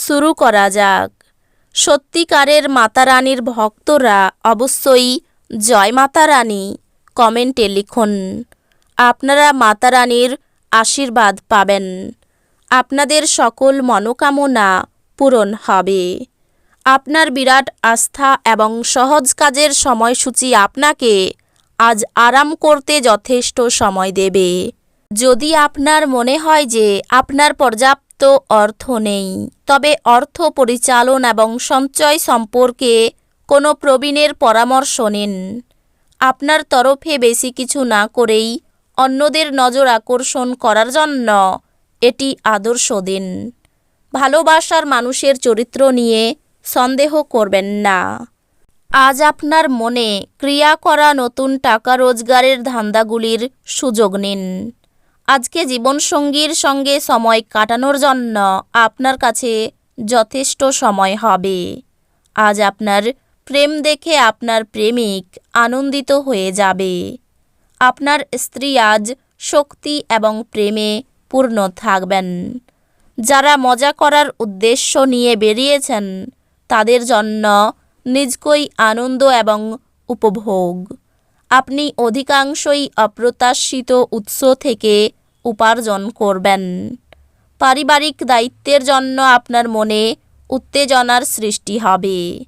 শুরু করা যাক। সত্যিকারের মাতারানীর ভক্তরা অবশ্যই জয় মাতা রানী কমেন্টে লিখুন। আপনারা মাতারানীর আশীর্বাদ পাবেন। আপনাদের সকল মনোকামনা পূরণ হবে। আপনার বিরাট আস্থা এবং সহজ কাজের সময়সূচি আপনাকে আজ আরাম করতে যথেষ্ট সময় দেবে। যদি আপনার মনে হয় যে আপনার পর্যাপ্ত অর্থ নেই। তবে অর্থ পরিচালন এবং সঞ্চয় সম্পর্কে কোনো প্রবীণের পরামর্শ নিন। আপনার তরফে বেশি কিছু না করেই অন্যদের নজর আকর্ষণ করার জন্য এটি আদর্শ দিন। ভালোবাসার মানুষের চরিত্র নিয়ে সন্দেহ করবেন না। আজ আপনার মনে ক্রিয়া করা নতুন টাকা রোজগারের ধান্দাগুলির সুযোগ নিন। আজকে জীবনসঙ্গীর সঙ্গে সময় কাটানোর জন্য আপনার কাছে যথেষ্ট সময় হবে। আজ আপনার প্রেম দেখে আপনার প্রেমিক আনন্দিত হয়ে যাবে। আপনার স্ত্রী আজ শক্তি এবং প্রেমে পূর্ণ থাকবেন। যারা মজা করার উদ্দেশ্য নিয়ে বেরিয়েছেন, তাদের জন্য নিজকই আনন্দ এবং উপভোগ। আপনি অধিকাংশই অপ্রত্যাশিত উৎস থেকে উপার্জন করবেন। পারিবারিক দায়িত্বের জন্য আপনার মনে উত্তেজনার সৃষ্টি হবে।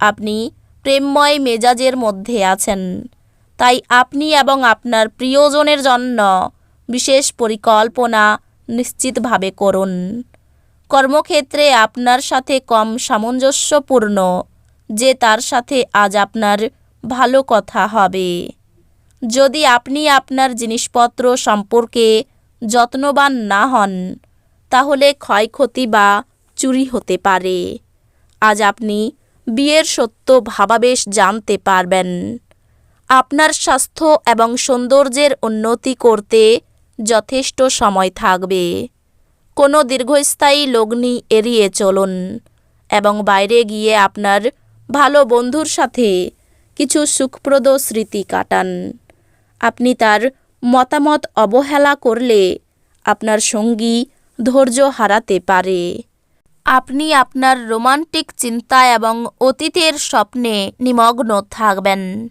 আপনি প্রেমময় মেজাজের মধ্যে আছেন। তাই আপনি এবং আপনার প্রিয়জনের জন্য বিশেষ পরিকল্পনা নিশ্চিতভাবে করুন। কর্মক্ষেত্রে আপনার সাথে কম সামঞ্জস্যপূর্ণ, যে তার সাথে আজ আপনার ভালো কথা হবে। যদি আপনি আপনার জিনিসপত্র সম্পর্কে যত্নবান না হন, তাহলে ক্ষয়ক্ষতি বা চুরি হতে পারে। আজ আপনি বিয়ের সত্য ভাবাবেশ জানতে পারবেন। আপনার স্বাস্থ্য এবং সৌন্দর্যের উন্নতি করতে যথেষ্ট সময় থাকবে। কোনো দীর্ঘস্থায়ী লগ্নি এড়িয়ে চলুন এবং বাইরে গিয়ে আপনার ভালো বন্ধুর সাথে কিছু সুখপ্রদ স্মৃতি কাটান। আপনি তার মতামত অবহেলা করলে আপনার সঙ্গী ধৈর্য হারাতে পারে। আপনি আপনার রোমান্টিক চিন্তা এবং অতীতের স্বপ্নে নিমগ্ন থাকবেন।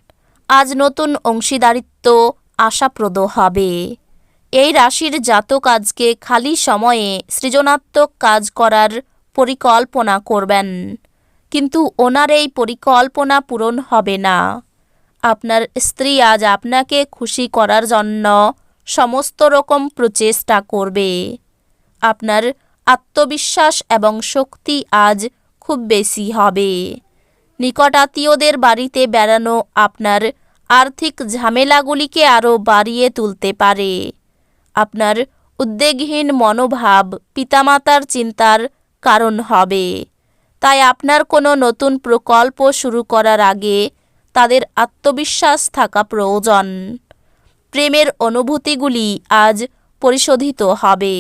আজ নতুন অংশীদারিত্ব আশাপ্রদ হবে। এই রাশির জাতক আজকে খালি সময়ে সৃজনাত্মক কাজ করার পরিকল্পনা করবেন। কিন্তু ওনার এই পরিকল্পনা পূরণ হবে না। আপনার স্ত্রী আজ আপনাকে খুশি করার জন্য সমস্ত রকম প্রচেষ্টা করবে। আপনার আত্মবিশ্বাস এবং শক্তি আজ খুব বেশি হবে। নিকটাত্মীয়দের বাড়িতে বেড়ানো আপনার আর্থিক ঝামেলাগুলিকে আরও বাড়িয়ে তুলতে পারে। আপনার উদ্বেগহীন মনোভাব পিতামাতার চিন্তার কারণ হবে। তাই আপনার কোনো নতুন প্রকল্প শুরু করার আগে তাদের আত্মবিশ্বাস থাকা প্রয়োজন। প্রেমের অনুভূতিগুলি আজ পরিশোধিত হবে।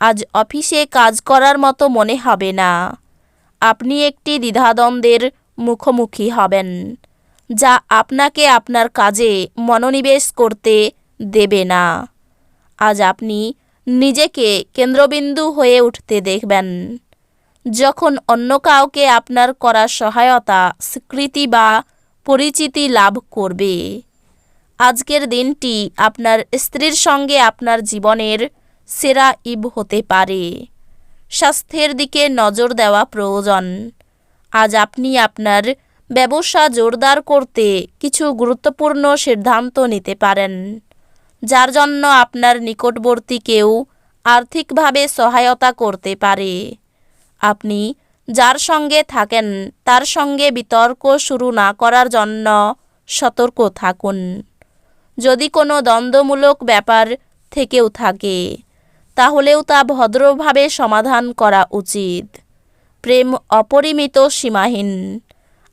আজ অফিসে কাজ করার মতো মনে হবে না। আপনি একটি দ্বিধাদ্বন্দ্বের মুখোমুখি হবেন, যা আপনাকে আপনার কাজে মনোনিবেশ করতে দেবে না। আজ আপনি নিজেকে কেন্দ্রবিন্দু হয়ে উঠতে দেখবেন। যখন অন্য কাউকে আপনার করা সহায়তা, স্বীকৃতি বা পরিচিতি লাভ করবে। আজকের দিনটি আপনার স্ত্রীর সঙ্গে আপনার জীবনের সেরা ইব হতে পারে। স্বাস্থ্যের দিকে নজর দেওয়া প্রয়োজন। আজ আপনি আপনার ব্যবসা জোরদার করতে কিছু গুরুত্বপূর্ণ সিদ্ধান্ত নিতে পারেন, যার জন্য আপনার নিকটবর্তী কেউ আর্থিকভাবে সহায়তা করতে পারে। আপনি যার সঙ্গে থাকেন, তার সঙ্গে বিতর্ক শুরু না করার জন্য সতর্ক থাকুন। যদি কোনো দ্বন্দ্বমূলক ব্যাপার থেকেও থাকে, তাহলেও তা ভদ্রভাবে সমাধান করা উচিত। প্রেম অপরিমিত সীমাহীন।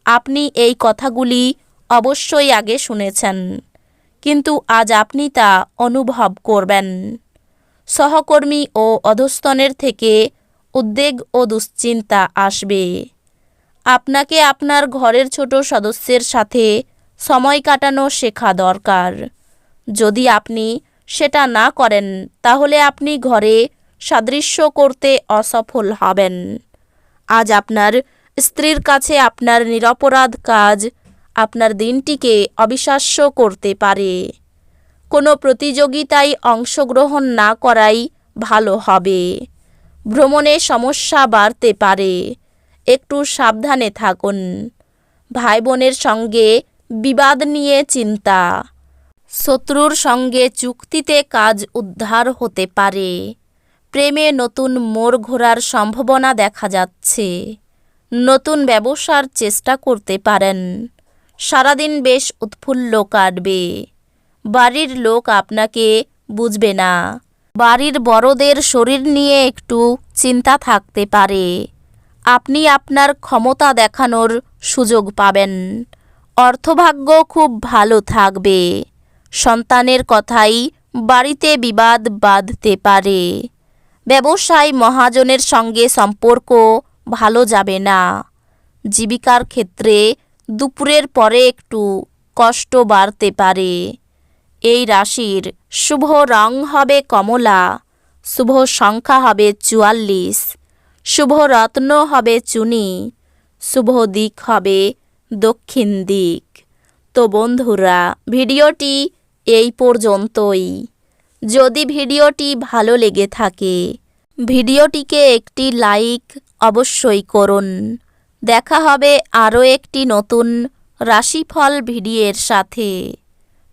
আপনি এই কথাগুলি অবশ্যই আগে শুনেছেন, কিন্তু আজ আপনি তা অনুভব করবেন। সহকর্মী ও অধস্তনের থেকে উদ্বেগ ও দুশ্চিন্তা আসবে। আপনাকে আপনার ঘরের ছোট সদস্যের সাথে সময় কাটানো শেখা দরকার। যদি আপনি সেটা না করেন, তাহলে আপনি ঘরে সাদৃশ্য করতে অসফল হবেন। আজ আপনার স্ত্রীর কাছে আপনার নিরপরাধ কাজ আপনার দিনটিকে অবিশ্বাস্য করতে পারে। কোনো প্রতিযোগিতায় অংশগ্রহণ না করাই ভালো হবে। ভ্রমণে সমস্যা বাড়তে পারে। একটু সাবধানে থাকুন। ভাই বোনের সঙ্গে বিবাদ নিয়ে চিন্তা। শত্রুর সঙ্গে চুক্তিতে কাজ উদ্ধার হতে পারে। প্রেমে নতুন মোড় ঘোরার সম্ভাবনা দেখা যাচ্ছে। নতুন ব্যবসার চেষ্টা করতে পারেন। সারাদিন বেশ উৎফুল্ল কাটবে। বাড়ির লোক আপনাকে বুঝবে না। বাড়ির বড়দের শরীর নিয়ে একটু চিন্তা থাকতে পারে। আপনি আপনার ক্ষমতা দেখানোর সুযোগ পাবেন। অর্থভাগ্য খুব ভালো থাকবে। সন্তানের কথাই বাড়িতে বিবাদ বাঁধতে পারে। ব্যবসায় মহাজনের সঙ্গে সম্পর্ক ভালো যাবে না। জীবিকার ক্ষেত্রে দুপুরের পরে একটু কষ্ট বাড়তে পারে। এই রাশির শুভ রং হবে কমলা, শুভ সংখ্যা হবে চুয়াল্লিশ, শুভ রত্ন হবে চুনি, শুভ দিক হবে দক্ষিণ দিক। তো বন্ধুরা, ভিডিওটি এই পর্যন্তই। যদি ভিডিওটি ভালো লেগে থাকে, ভিডিওটিকে একটি লাইক অবশ্যই করুন। দেখা হবে আরও একটি নতুন রাশিফল ভিডিওর সাথে।